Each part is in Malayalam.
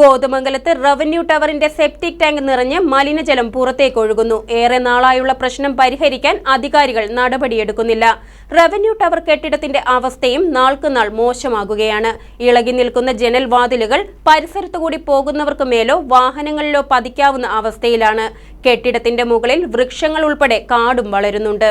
കോതമംഗലത്ത് റവന്യൂ ടവറിന്റെ സെപ്റ്റിക് ടാങ്ക് നിറഞ്ഞ് മലിനജലം പുറത്തേക്ക് ഒഴുകുന്നു. ഏറെ നാളായുള്ള പ്രശ്നം പരിഹരിക്കാൻ അധികാരികൾ നടപടിയെടുക്കുന്നില്ല. റവന്യൂ ടവർ കെട്ടിടത്തിന്റെ അവസ്ഥയും നാൾക്കുനാൾ മോശമാകുകയാണ്. ഇളകി നിൽക്കുന്ന ജനൽ വാതിലുകൾ പരിസരത്തുകൂടി പോകുന്നവർക്ക് മേലോ വാഹനങ്ങളിലോ പതിക്കാവുന്ന അവസ്ഥയിലാണ്. കെട്ടിടത്തിന്റെ മുകളിൽ വൃക്ഷങ്ങൾ ഉൾപ്പെടെ കാടും വളരുന്നുണ്ട്.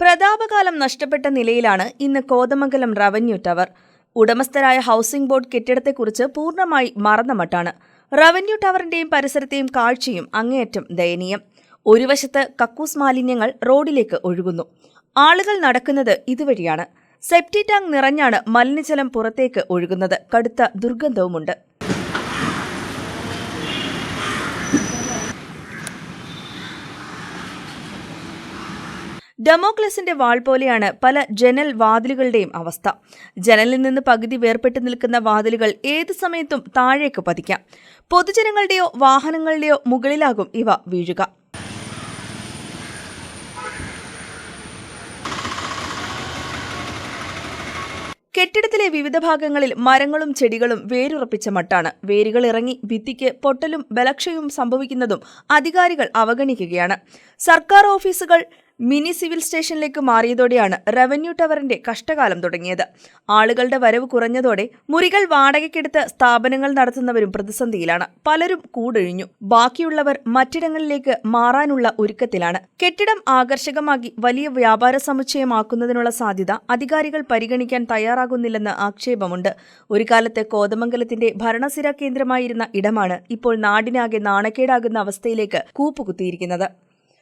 പ്രതാപകാലം നഷ്ടപ്പെട്ട നിലയിലാണ് ഇന്ന് കോതമംഗലം റവന്യൂ ടവർ. ഉടമസ്ഥരായ ഹൌസിംഗ് ബോർഡ് കെട്ടിടത്തെക്കുറിച്ച് പൂർണമായി മറന്ന മട്ടാണ്. റവന്യൂ ടവറിന്റെയും പരിസരത്തെയും കാഴ്ചയും അങ്ങേയറ്റം ദയനീയം. ഒരു വശത്ത് കക്കൂസ് മാലിന്യങ്ങൾ റോഡിലേക്ക് ഒഴുകുന്നു. ആളുകൾ നടക്കുന്നത് ഇതുവഴിയാണ്. സെപ്റ്റി ടാങ്ക് നിറഞ്ഞാണ് മലിനജലം പുറത്തേക്ക് ഒഴുകുന്നത്. കടുത്ത ദുർഗന്ധവുമുണ്ട്. ഡെമോക്ലസിന്റെ വാൾ പോലെയാണ് പല ജനൽ വാതിലുകളുടെയും അവസ്ഥ. ജനലിൽ നിന്ന് പകുതി വേർപെട്ട് നിൽക്കുന്ന വാതിലുകൾ ഏത് സമയത്തും താഴേക്ക് പതിക്കാം. പൊതുജനങ്ങളുടെയോ വാഹനങ്ങളുടെയോ മുകളിലാകും ഇവ വീഴുക. കെട്ടിടത്തിലെ വിവിധ ഭാഗങ്ങളിൽ മരങ്ങളും ചെടികളും വേരുറപ്പിച്ച മട്ടാണ്. വേരുകൾ ഇറങ്ങി ഭിത്തിക്ക് പൊട്ടലും ബലക്ഷയവും സംഭവിക്കുന്നതും അധികാരികൾ അവഗണിക്കുകയാണ്. സർക്കാർ ഓഫീസുകൾ മിനി സിവിൽ സ്റ്റേഷനിലേക്ക് മാറിയതോടെയാണ് റവന്യൂ ടവറിന്റെ കഷ്ടകാലം തുടങ്ങിയത്. ആളുകളുടെ വരവ് കുറഞ്ഞതോടെ മുറികൾ വാടകയ്ക്കെടുത്ത് സ്ഥാപനങ്ങൾ നടത്തുന്നവരും പ്രതിസന്ധിയിലാണ്. പലരും കൂടൊഴിഞ്ഞു. ബാക്കിയുള്ളവർ മറ്റിടങ്ങളിലേക്ക് മാറാനുള്ള ഒരുക്കത്തിലാണ്. കെട്ടിടം ആകർഷകമാക്കി വലിയ വ്യാപാര സമുച്ചയമാക്കുന്നതിനുള്ള സാധ്യത അധികാരികൾ പരിഗണിക്കാൻ തയ്യാറാകുന്നില്ലെന്ന് ആക്ഷേപമുണ്ട്. ഒരു കാലത്ത് കോതമംഗലത്തിന്റെ ഭരണസിര കേന്ദ്രമായിരുന്ന ഇടമാണ് ഇപ്പോൾ നാടിനാകെ നാണക്കേടാകുന്ന അവസ്ഥയിലേക്ക് കൂപ്പുകുത്തിയിരിക്കുന്നത്.